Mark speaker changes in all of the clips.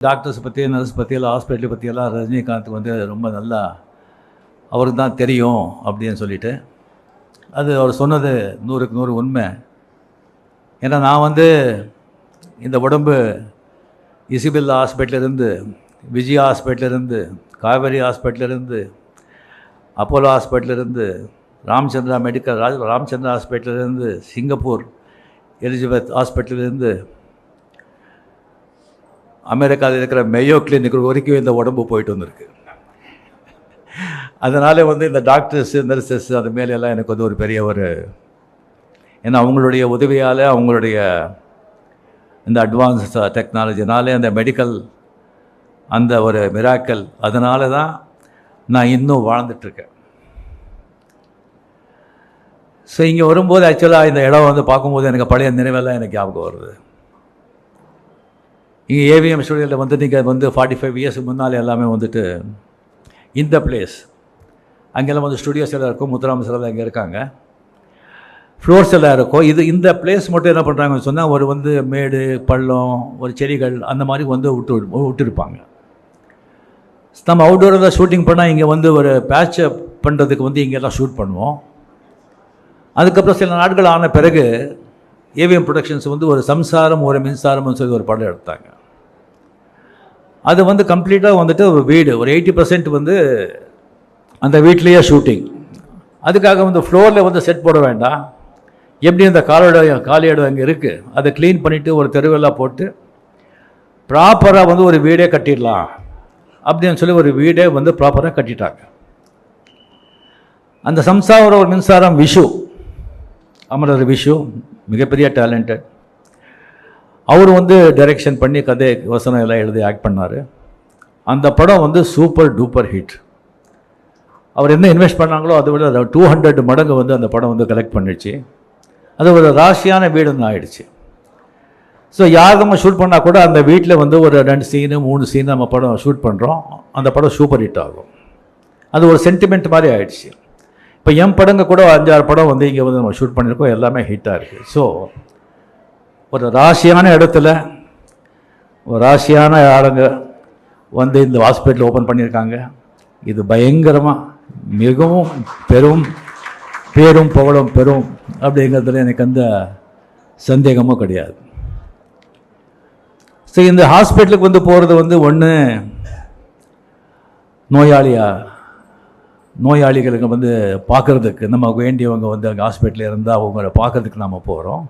Speaker 1: Doctors பற்றி nurse பற்றியெல்லாம் hospital பற்றியெல்லாம் ரஜினிகாந்த் வந்து ரொம்ப நல்லா அவருக்கு தான் தெரியும் அப்படின்னு சொல்லிட்டு. அது அவர் சொன்னது நூறுக்கு நூறு உண்மை. ஏன்னா நான் வந்து இந்த உடம்பு இசிபில் ஹாஸ்பிட்டலேருந்து விஜயா ஹாஸ்பிட்டலேருந்து காவேரி ஹாஸ்பிட்டலேருந்து அப்போலோ ஹாஸ்பிட்டலேருந்து ராமச்சந்திரா மெடிக்கல் ராஜ் ராமச்சந்திரா ஹாஸ்பிட்டலேருந்து சிங்கப்பூர் எலிஜபெத் ஹாஸ்பிட்டலேருந்து அமெரிக்காவில் இருக்கிற மெயோ கிளினிக் வரைக்கும் இந்த உடம்பு போயிட்டு வந்திருக்கு. அதனால் வந்து இந்த டாக்டர்ஸ் நர்சஸ் அது மேலே எல்லாம் எனக்கு வந்து ஒரு பெரிய ஒரு ஏன்னா அவங்களுடைய உதவியால் அவங்களுடைய இந்த அட்வான்ஸ் டெக்னாலஜினாலே அந்த மெடிக்கல் அந்த ஒரு மிராக்கல் அதனால தான் நான் இன்னும் வாழ்ந்துட்டுருக்கேன் ஸோ இங்கே வரும்போது ஆக்சுவலாக இந்த இடம் வந்து பார்க்கும்போது எனக்கு பழைய நினைவெல்லாம் எனக்கு ஞாபகம் வருது. இங்கே ஏவிஎம் ஸ்டுடியோவில் வந்து நீங்கள் வந்து ஃபார்ட்டி ஃபைவ் இயர்ஸ்க்கு முன்னால் எல்லாமே வந்துட்டு இந்த பிளேஸ் அங்கெல்லாம் வந்து ஸ்டுடியோஸ் எல்லாம் இருக்கும். முத்துராம சார் அங்கே இருக்காங்க. ஃப்ளோர்ஸ் எல்லாம் இருக்கும். இது இந்த பிளேஸ் மட்டும் என்ன பண்ணுறாங்கன்னு சொன்னால் ஒரு வந்து மேடு பள்ளம் ஒரு செடிகள் அந்த மாதிரி வந்து விட்டு விட்டுருப்பாங்க. நம்ம அவுட்டோரில் ஷூட்டிங் பண்ணால் இங்கே வந்து ஒரு பேட்சை பண்ணுறதுக்கு வந்து இங்கெல்லாம் ஷூட் பண்ணுவோம். அதுக்கப்புறம் சில நாட்கள் ஆன பிறகு ஏவிஎம் ப்ரொடக்ஷன்ஸ் வந்து ஒரு சம்சாரம் ஒரு மின்சாரம்னு சொல்லி ஒரு படம் எடுத்தாங்க. அது வந்து கம்ப்ளீட்டாக வந்துட்டு ஒரு வீடு. ஒரு எயிட்டி பர்சன்ட் வந்து அந்த வீட்லேயே ஷூட்டிங் அதுக்காக வந்து ஃப்ளோரில் வந்து செட் போட வேண்டாம். எப்படி அந்த காலோட காலி இடம் அங்கே இருக்குது அதை க்ளீன் பண்ணிவிட்டு ஒரு தெருவெல்லாம் போட்டு ப்ராப்பராக வந்து ஒரு வீடே கட்டிடலாம். அப்படின்னு சொல்லி ஒரு வீடே வந்து ப்ராப்பராக கட்டிட்டாங்க. அந்த சம்சாரோட ஒரு மின்சாரம் விஷு. அமரர் விஷு மிகப்பெரிய டேலண்டட் அவர் வந்து டைரெக்ஷன் பண்ணி கதை வசனம் எல்லாம் எழுதி ஆக்ட் பண்ணார். அந்த படம் வந்து சூப்பர் டூப்பர் ஹிட் அவர் என்ன இன்வெஸ்ட் பண்ணாங்களோ அதை விட டூ ஹண்ட்ரட் மடங்கு வந்து அந்த படம் வந்து கலெக்ட் பண்ணிடுச்சு. அது ஒரு ராசியான வீடுன்னு ஆயிடுச்சு. ஸோ யார் நம்ம ஷூட் பண்ணால் கூட அந்த வீட்டில் வந்து ஒரு ரெண்டு சீனு மூணு சீன் நம்ம படம் ஷூட் பண்ணுறோம் அந்த படம் சூப்பர் ஹிட் ஆகும். அது ஒரு சென்டிமெண்ட் மாதிரி ஆயிடுச்சு. இப்போ என் படங்க கூட அஞ்சாறு படம் வந்து இங்கே வந்து நம்ம ஷூட் பண்ணியிருக்கோம். எல்லாமே ஹிட்டாக இருக்குது ஸோ ஒரு ராசியான இடத்துல ஒரு ராசியான ஆளுங்க வந்து இந்த ஹாஸ்பிட்டல் ஓப்பன் பண்ணியிருக்காங்க. இது பயங்கரமாக மிகவும் பெரும் பேரும் புகழும் பெரும் அப்படிங்கிறதுல எனக்கு அந்த சந்தேகமும் கிடையாது. ஸோ இந்த ஹாஸ்பிட்டலுக்கு வந்து போகிறது வந்து ஒன்று நோயாளியா நோயாளிகளுக்கு வந்து பார்க்குறதுக்கு நம்ம வேண்டியவங்க வந்து அங்கே ஹாஸ்பிட்டலில் இருந்தால் அவங்கள பார்க்குறதுக்கு நம்ம போகிறோம்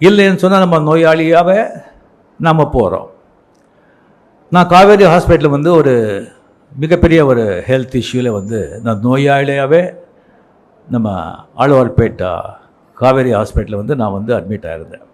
Speaker 1: இல்லைன்னு சொன்னால் நம்ம நோயாளியாகவே நம்ம போகிறோம் நான் காவேரி ஹாஸ்பிட்டலில் வந்து ஒரு மிகப்பெரிய ஒரு ஹெல்த் இஷ்யூவில் வந்து நான் நோயாளியாகவே நம்ம ஆழ்வார்பேட்டா காவேரி ஹாஸ்பிட்டலில் வந்து நான் வந்து அட்மிட் ஆகிருந்தேன்